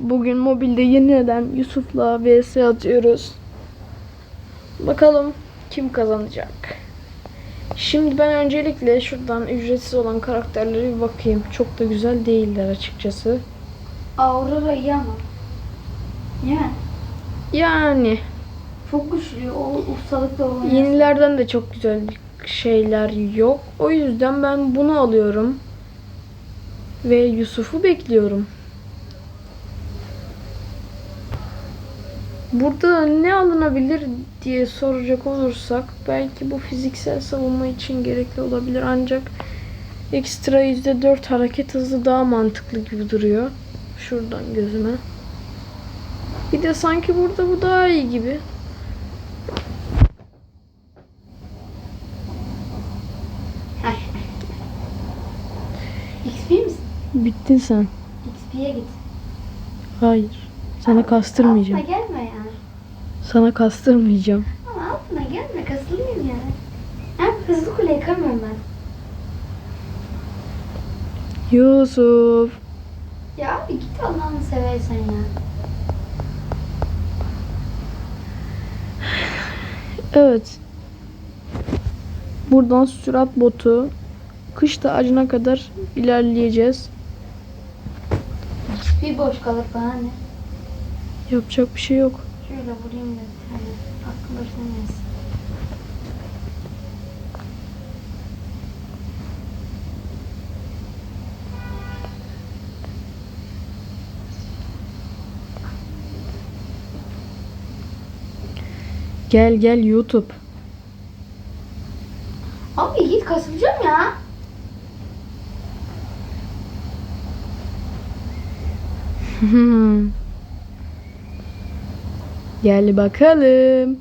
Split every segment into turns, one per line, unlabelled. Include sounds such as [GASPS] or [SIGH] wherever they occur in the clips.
Bugün mobilde yeniden Yusuf'la vs atıyoruz. Bakalım kim kazanacak. Şimdi ben öncelikle şuradan ücretsiz olan karakterlere bir bakayım. Çok da güzel değiller açıkçası.
Aurora iyi ama. Değil mi?
Yani
Çok güçlü. O ustalıkla oynuyor.
yenilerden de çok güzel şeyler yok. O yüzden ben bunu alıyorum. Ve Yusuf'u bekliyorum. Burada ne alınabilir diye soracak olursak belki bu fiziksel savunma için gerekli olabilir ancak ekstra %4 hareket hızı daha mantıklı gibi duruyor. Şuradan gözüme. Bir de sanki burada bu daha iyi gibi.
XP misin?
Bittin sen.
XP'ye git.
Hayır. Sana kastırmayacağım.
Altına gelme yani.
Sana kastırmayacağım.
Ama altına gelme. Kasılayım yani. Hem hızlı kule yıkamıyorum ben.
Yusuf.
Ya abi git Allah'ını seversen ya.
Evet. Buradan sürat botu kış ağacına kadar ilerleyeceğiz.
Bir boş kalır bana ne?
Yapacak bir şey yok.
Şöyle vurayım da bir tane. Gelsin.
Gel gel YouTube.
Abi git kasılacağım ya. [LAUGHS]
gel bakalım.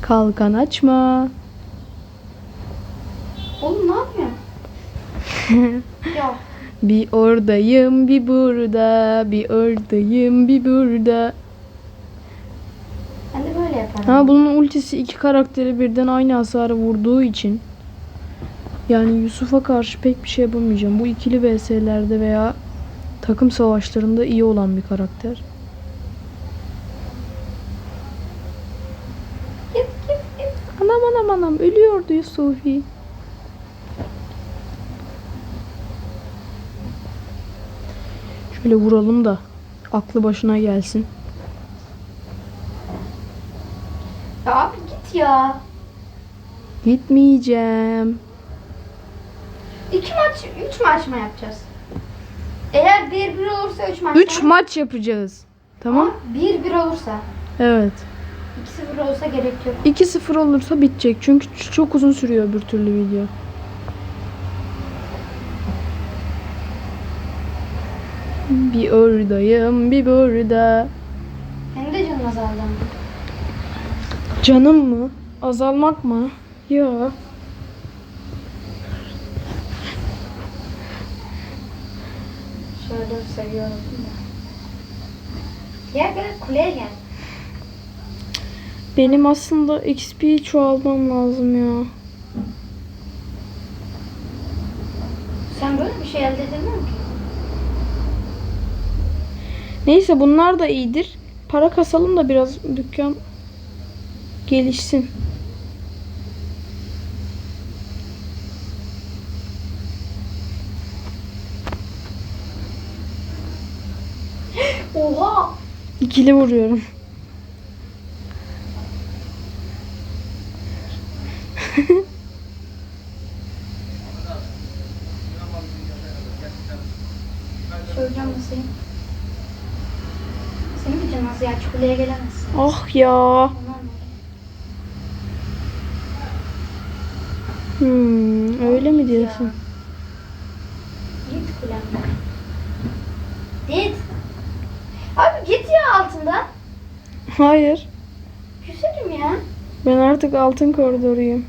Kalkan açma.
Oğlum ne yapıyorsun? [LAUGHS] ya
Bir oradayım, bir burada, bir oradayım, bir burada.
ben de böyle yaparım.
Ha bunun ultisi iki karakteri birden aynı hasarı vurduğu için yani Yusuf'a karşı pek bir şey yapamayacağım. Bu ikili vs'lerde veya takım savaşlarında iyi olan bir karakter. Anam anam anam ölüyordu Yusufi. Şöyle vuralım da aklı başına gelsin.
Ya abi git ya.
Gitmeyeceğim.
İki maç, üç maç mı yapacağız? Eğer bir bir olursa üç maç.
3 maç yapacağız. Tamam?
Bir bir olursa.
Evet.
İki sıfır olsa gerek yok.
2-0 olursa bitecek. Çünkü çok uzun sürüyor bir türlü video. Bir oradayım, bir burada.
Senin de canın azaldı.
Canım mı? Azalmak mı? Yok.
Şöyle seviyorum da. Gel gel kuleye gel.
Benim aslında XP çoğaltmam lazım ya.
Sen böyle bir şey elde edemiyor ki.
Neyse bunlar da iyidir. Para kasalım da biraz dükkan gelişsin.
Oha!
İkili vuruyorum.
Söyleyeceğim nasıl? Senin bir canın az ya. Kuleye gelemezsin.
Ah ya. Hmm, öyle mi diyorsun?
Git kulemden. Git. Abi git ya altından.
Hayır.
Küserim ya.
Ben artık altın koridoruyum.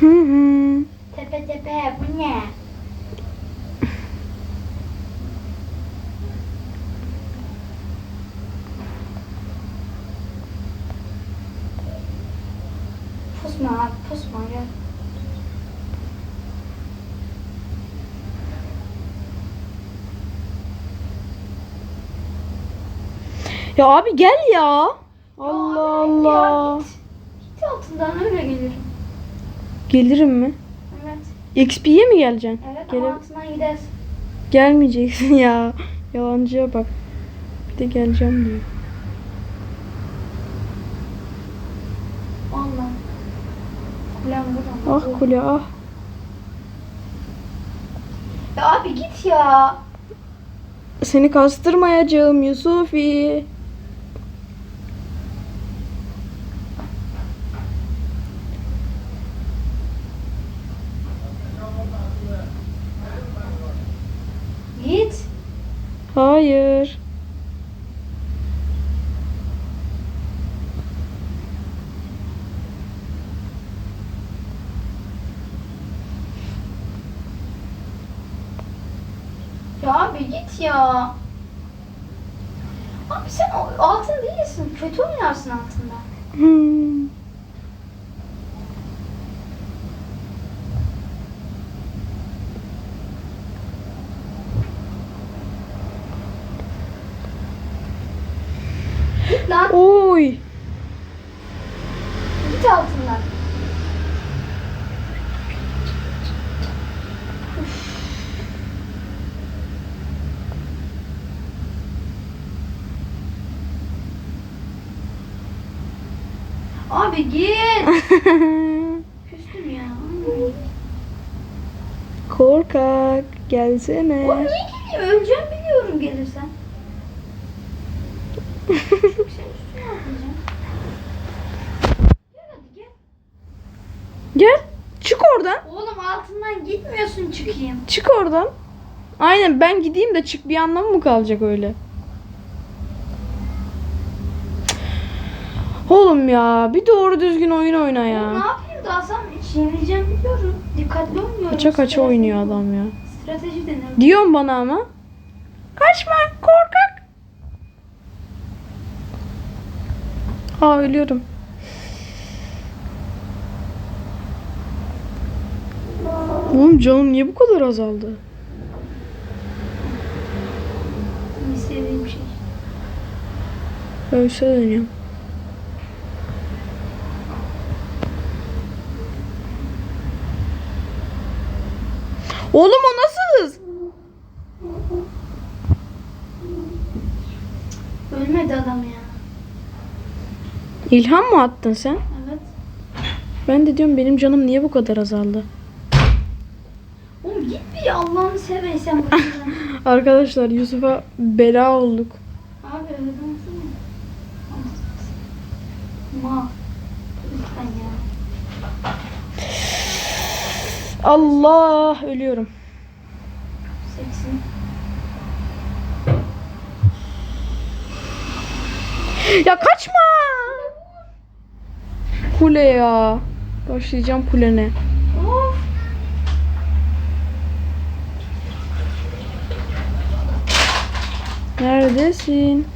Hı hı.
Tepe tepe bu ne? Pusma abi pusma gel.
Ya abi gel ya. Allah Allah.
Ya git. Git altından öyle gelirim.
Gelirim mi?
Evet.
XP'ye mi geleceksin?
Evet
Gele-
altından gidersin.
Gelmeyeceksin ya. Yalancıya bak. Bir de geleceğim diyor.
Valla. Kulem buradan.
Ah kule ah.
Ya abi git ya.
Seni kastırmayacağım Yusufi.
Git.
Hayır.
Ya abi git ya. Abi sen altın değilsin. Kötü oynarsın altında.
Hmm.
Git lan.
Oy.
Git altından. Abi git. Küstüm ya.
Korkak gelsene.
Oğlum niye geliyor? Öleceğim biliyorum gelirsen. Atlayacağım. Gel.
Çık oradan.
Oğlum altından gitmiyorsun çıkayım.
Çık oradan. Aynen ben gideyim de çık bir anlamı mı kalacak öyle? Oğlum ya bir doğru düzgün oyun oyna
Oğlum,
ya.
ne yapayım dalsam yenileceğim biliyorum. Dikkatli oynuyorum.
Kaça kaça oynuyor adam ya.
Strateji deniyorum.
Diyorsun bana ama. Kaçma korkak. Aa ölüyorum. Oğlum canım niye bu kadar azaldı?
İstediğim şey.
Ölse dönüyorum. Oğlum o nasıl hız?
Ölmedi adam ya.
İlham mı attın sen?
Evet.
Ben de diyorum benim canım niye bu kadar azaldı?
Oğlum git bir Allah'ını seversen buradan. [LAUGHS]
Arkadaşlar Yusuf'a bela olduk.
Abi öyle demesene. Ma. Lütfen ya.
Allah ölüyorum.
Seksin.
Ya kaçma. Kule ya. Başlayacağım kulene.
Of.
Neredesin?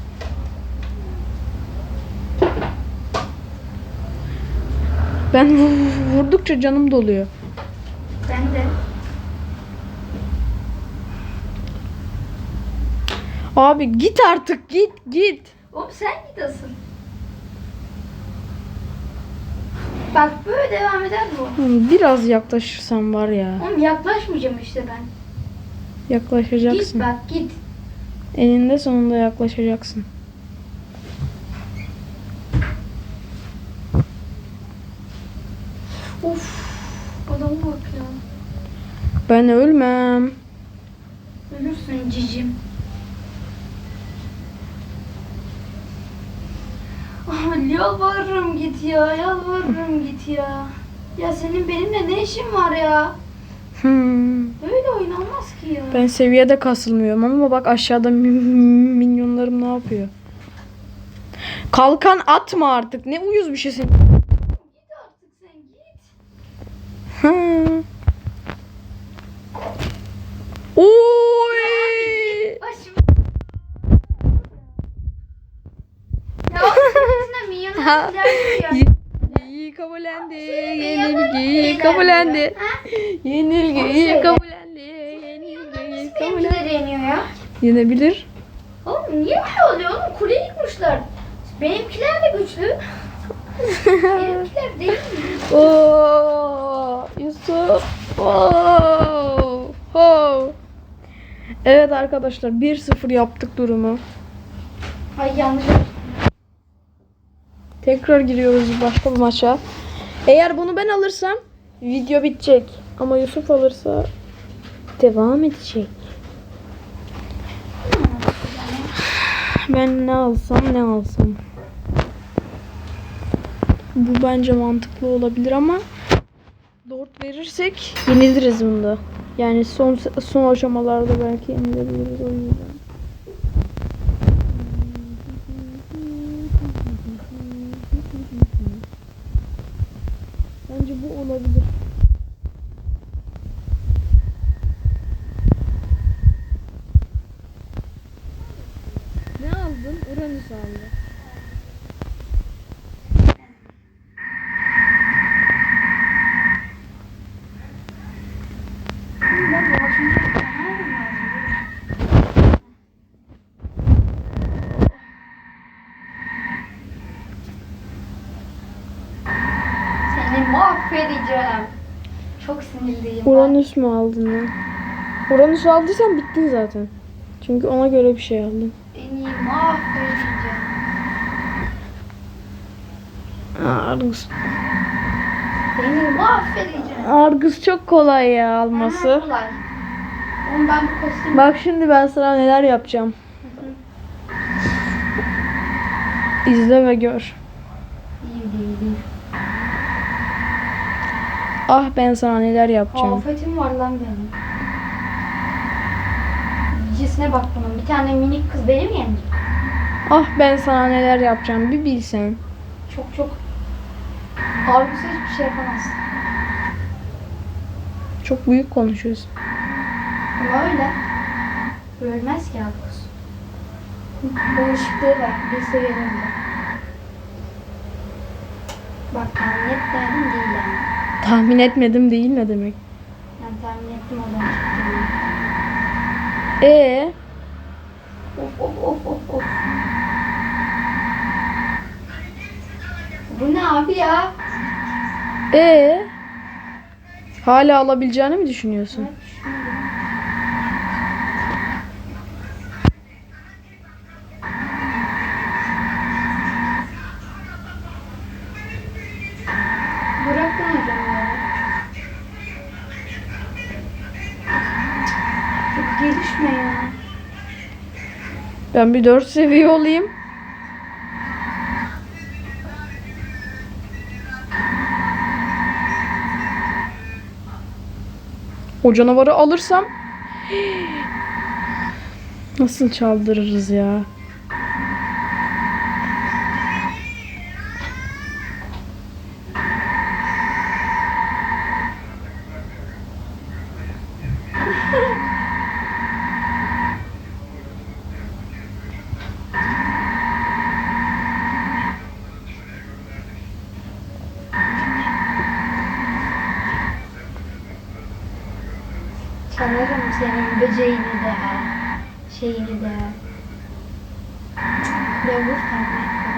Ben vu- vurdukça canım doluyor.
Ben de.
Abi git artık git git.
Oğlum sen git asıl. Bak böyle devam eder bu.
Biraz yaklaşırsan var ya.
Oğlum yaklaşmayacağım işte ben. Git
Yaklaşacaksın.
bak git.
Eninde sonunda yaklaşacaksın.
Of. Adama bak ya.
Ben ölmem.
Ölürsün cicim. Ah, yalvarırım git ya. Yalvarırım git ya. Ya senin benimle ne işin var ya?
Hmm.
Böyle oynanmaz ki ya.
Ben seviyede kasılmıyorum ama bak aşağıda mi- minyonlarım ne yapıyor? Kalkan atma artık. Ne uyuz bir şeysin.
Git artık sen git.
Hı. Oy!
Ya o senin yüzünden milyonlar gider ya.
İyi Yenilgi kabullendi. Yenilgi kabullendi. Yenilgi kabullendi. Yenilgi kabullendi. Yenebilir.
Oğlum niye böyle oluyor oğlum? Kule yıkmışlar. Benimkiler de güçlü. Benimkiler değil mi? [LAUGHS]
Oo, Yusuf. Oo. Ho. Evet arkadaşlar 1-0 yaptık durumu.
Ay yanlış yaptım.
Tekrar giriyoruz başka bir maça. Eğer bunu ben alırsam video bitecek. Ama Yusuf alırsa devam edecek. Ben ne alsam ne alsam. Bu bence mantıklı olabilir ama dört verirsek yeniliriz bunda. Yani son son aşamalarda belki yenilebiliriz o yüzden. Bence bu olabilir. Ne aldın? Uranüs aldı.
Ben dolaşınca nereden lazım? Seni mahvedeceğim. Çok sinirliyim.
Uranüs mü aldın lan? Uranüs aldıysan bittin zaten. Çünkü ona göre bir şey aldın.
Seni mahvedeceğim.
Argus.
Seni mahvedeceğim.
Argus çok kolay ya
Aha,
alması.
kolay. Oğlum ben bu kostümü...
Bak şimdi ben sana neler yapacağım. İzle ve gör.
İyi değil değil.
Ah ben sana neler yapacağım.
Afetim var lan benim. Cisne bak bunun. Bir tane minik kız beni mi yenecek?
Ah ben sana neler yapacağım bir bilsen.
Çok çok. Argus'a hiçbir şey yapamazsın.
Çok büyük konuşuyorsun.
Ama öyle. Ölmez ki Argus. Bu ışıklığı var. Bir seviyemde. Bak tahmin etmedim değil yani.
Tahmin etmedim değil ne demek.
Yani tahmin ettim oradan çıktı.
Ee,
Of of of of of. Bu ne abi ya?
ee. Hala alabileceğini mi düşünüyorsun?
Evet, düşünüyorum.
Ben bir 4 seviye olayım. O canavarı alırsam [GASPS] nasıl çaldırırız ya?
Çalarım senin böceğini de, şeyini de. Ve vur tabii.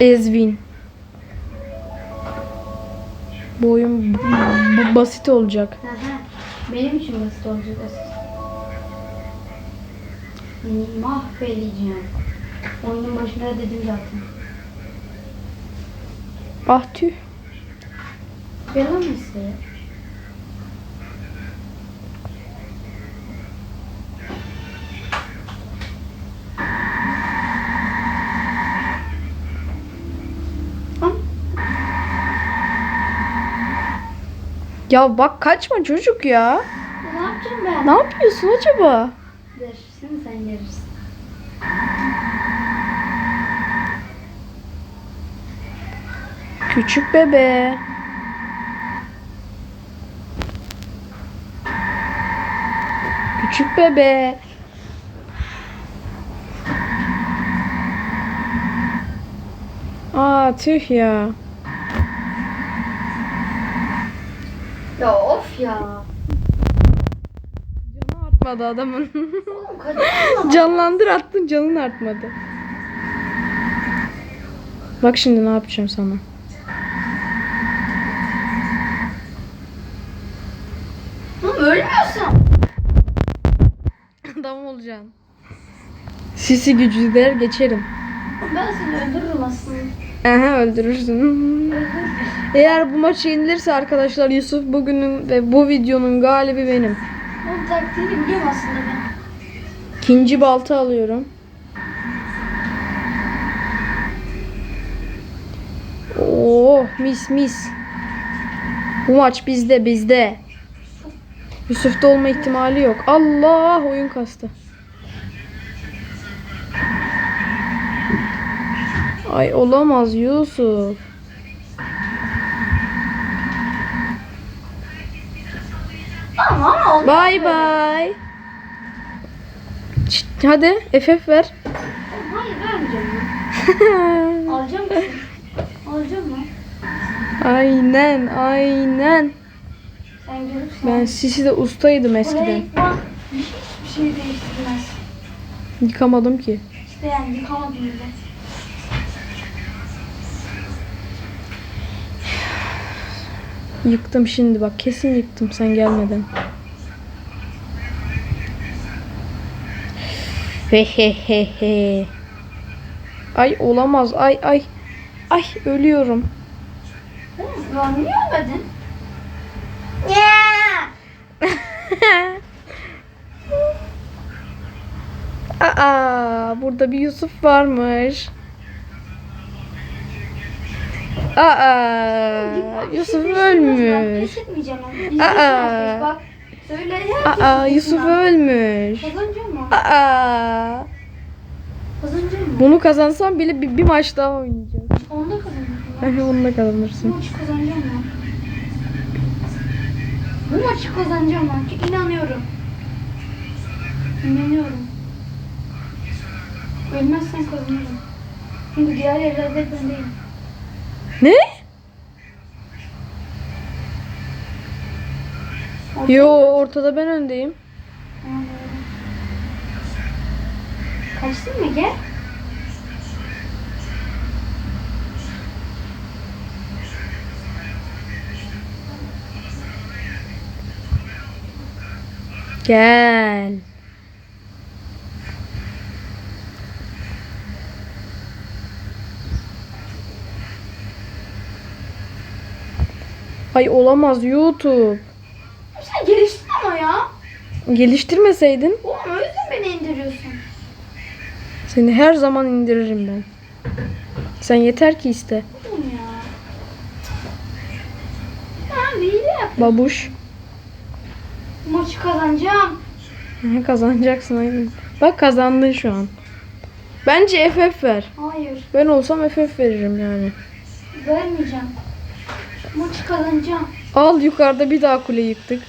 Ezvin. Bu oyun b- b- basit olacak.
Aha, Benim için basit olacak asıl. Mahvedeceğim. Oyunun başında dedim zaten.
Ah tüh.
Yalan mı istedim?
Ya bak kaçma çocuk ya.
Ne yapacağım ben?
Ne yapıyorsun acaba?
Dur, şimdi sen görürsün.
Küçük bebe. Küçük bebe. Aa tüh ya.
Ya of ya.
Canı artmadı adamın. Canlandır attın canın artmadı. Bak şimdi ne yapacağım sana.
Oğlum ölmüyorsun.
Adam olacaksın. Sisi gücüler geçerim.
Ben seni öldürürüm aslında.
Aha öldürürsün. [LAUGHS] Eğer bu maç yenilirse arkadaşlar Yusuf bugünün ve bu videonun galibi benim.
Oğlum taktiğini biliyorum aslında ben.
İkinci balta alıyorum. Oo mis mis. Bu maç bizde bizde. Yusuf'ta olma ihtimali yok. Allah oyun kastı. Ay olamaz Yusuf.
Ama ama olmaz.
Bay bay. Çıt, Hadi FF ver.
Hayır vermeyeceğim. [LAUGHS] Alacağım mısın? Alacağım mı?
aynen aynen.
Sen görürsün.
Ben Sisi'de ustaydım eskiden.
hiçbir şey değiştirmez.
Yıkamadım ki.
İşte yani yıkamadım bile.
Yıktım şimdi bak kesin yıktım sen gelmeden. He he he he. Ay olamaz ay ay. Ay ölüyorum.
Ya niye ölmedin? Ya.
Aa burada bir Yusuf varmış. Aa Yusuf ölmüş.
Ben.
Aa. Aa Yusuf ölmüş. Aa bunu kazansam bile bir, bir maç daha oynayacağız.
Onda kazanacağım.
Bence onu da [LAUGHS]
Bu
kazanırsın.
maçı kazanacağım mı? Bu maçı kazanacağım ben. Çünkü inanıyorum. İnanıyorum. Ölmezsen kazanırım. Çünkü diğer yerlerde ben değilim.
Ne? Yo ortada ben öndeyim.
Öyle. Kaçtın mı gel?
Gel. Ay olamaz YouTube.
Sen geliştin ama ya.
Geliştirmeseydin
Oğlum o yüzden beni indiriyorsun.
seni her zaman indiririm ben. Sen yeter ki iste.
Oğlum ya. Ben hile yap.
Babuş.
Bu maçı kazanacağım.
Hı, Kazanacaksın aynen. Bak kazandın şu an. Bence FF ver.
Hayır.
Ben olsam FF veririm yani.
Vermeyeceğim. Kazanacağım.
Al yukarıda bir daha kule yıktık.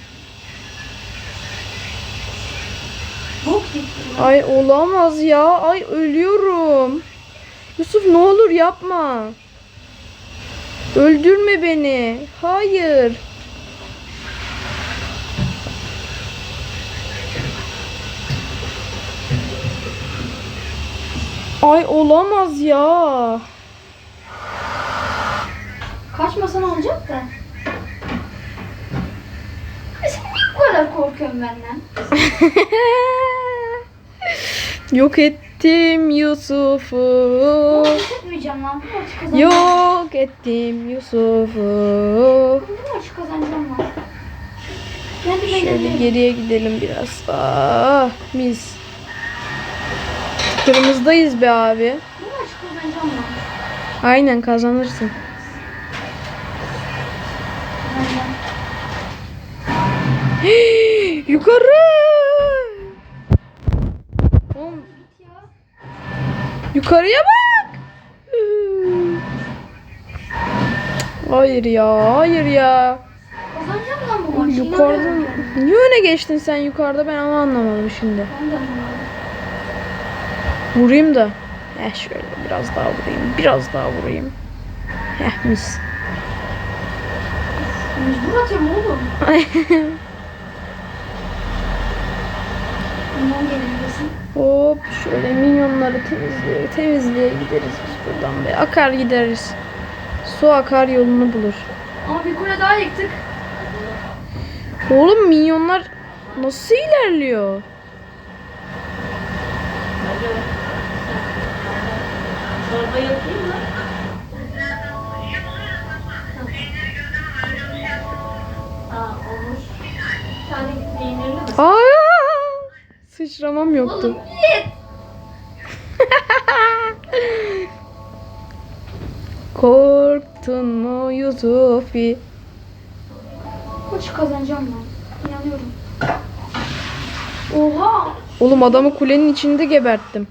Bok yıktım.
Ay olamaz ya. Ay ölüyorum. Yusuf ne olur yapma. Öldürme beni. Hayır. Ay olamaz ya.
Kaçmasan olacak da. Sen niye bu kadar korkuyorsun benden? [LAUGHS]
Yok ettim Yusuf'u.
Pes etmeyeceğim lan. Bu maçı kazanacağım.
Yok ettim Yusuf'u.
Bu maçı kazanacağım lan. Kendi
Şöyle geriye gidelim biraz. Ah mis. Kırmızıdayız be abi.
Bu maçı kazanacağım lan.
Aynen kazanırsın.
Kazanacağım. [GASPS]
Yukarı. Oğlum yukarıya bak. [GASPS] Hayır ya, hayır ya. Yukarıda niye öne geçtin sen yukarıda ben onu anlamadım şimdi. Vurayım da. Heh şöyle biraz daha vurayım. Biraz daha vurayım. Heh mis.
Mecbur atıyorum oğlum. [LAUGHS]
Hop şöyle minyonları temizleye temizleye gideriz biz buradan be. Akar gideriz. Su akar yolunu bulur.
Ama bir kule daha yıktık.
Oğlum minyonlar nasıl ilerliyor?
Çorba yapayım mı? Aa olmuş. Bir tane peynirli mi?
Sıçramam yoktu. [LAUGHS] Korktun mu Yusufi?
Maçı kazanacağım ben. İnanıyorum. Oha.
Oğlum adamı kulenin içinde geberttim.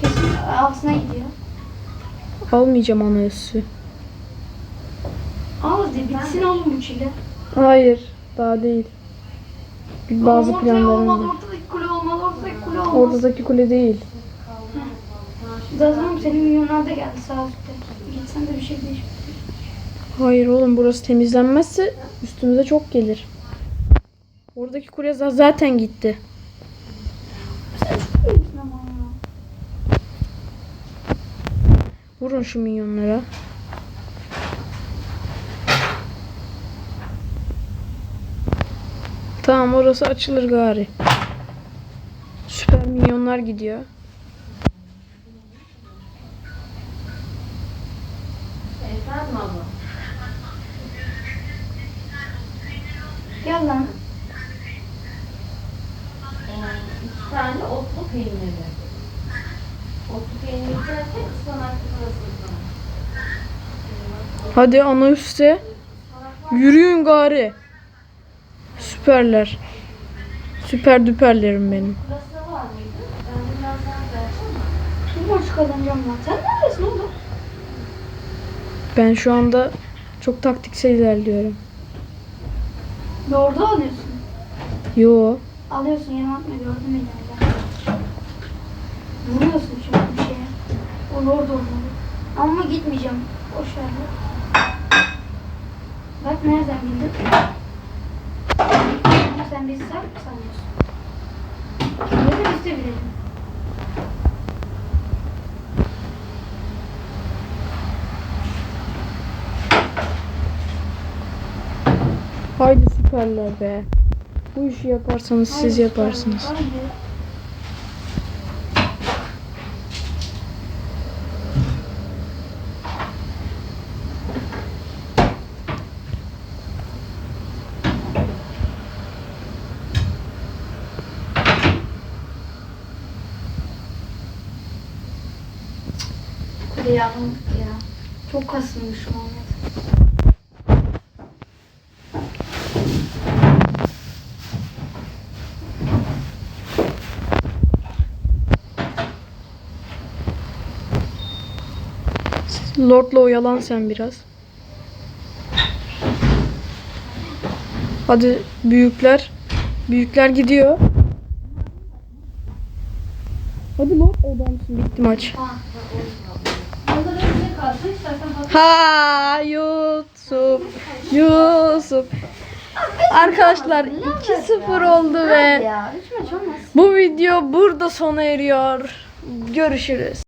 Kesin ağzına gidiyor.
Almayacağım ana üssü.
Al hadi bitsin oğlum bu çile.
Hayır, daha değil. Bazı
Ortaya
planlarım
olmaz,
var.
ortadaki kule olmaz, ortadaki kule olmaz.
Ortadaki kule değil.
Zaten senin milyonlar da geldi sağ üstte. Gitsen de bir şey değişmez.
Hayır oğlum burası temizlenmezse üstümüze çok gelir. Oradaki kule za- zaten gitti.
Sen çok iyisin ama ya.
Vurun şu minyonlara. Tamam orası açılır gari. Süper minyonlar gidiyor.
Efendim abla.
Gel lan.
Ee, iki tane otlu peynirli. Otlu peynir derken ıspanaklı pırası ıspanak.
Hadi ana üste. Yürüyün gari. Süperler. Süper düperlerim benim.
Pırası var mıydı? Ben birazdan
kazanacağım. Sen neredesin oğlum?
Ben şu anda çok taktiksel ilerliyorum.
Lord'u alıyorsun.
Yo.
Alıyorsun yanıma atma gördüm beni orada. Vuruyorsun çünkü bir şeye. O Lord olmalı. Ama gitmeyeceğim. Boş ver. Bak nereden bildin? Sen bizi saf mı sanıyorsun? Şöyle de biz de bilelim.
Haydi süperler be. Bu işi yaparsanız siz yaparsınız.
Haydi. Alamadık ya. Çok kasılmış Muhammed.
Lord'la oyalan sen biraz. Hadi büyükler. Büyükler gidiyor. Hadi Lord odamsın. Bitti maç.
Onları önce kalsın istersen bak.
Ha Yusuf. Yusuf. Arkadaşlar 2-0 oldu ve bu video burada sona eriyor. Görüşürüz.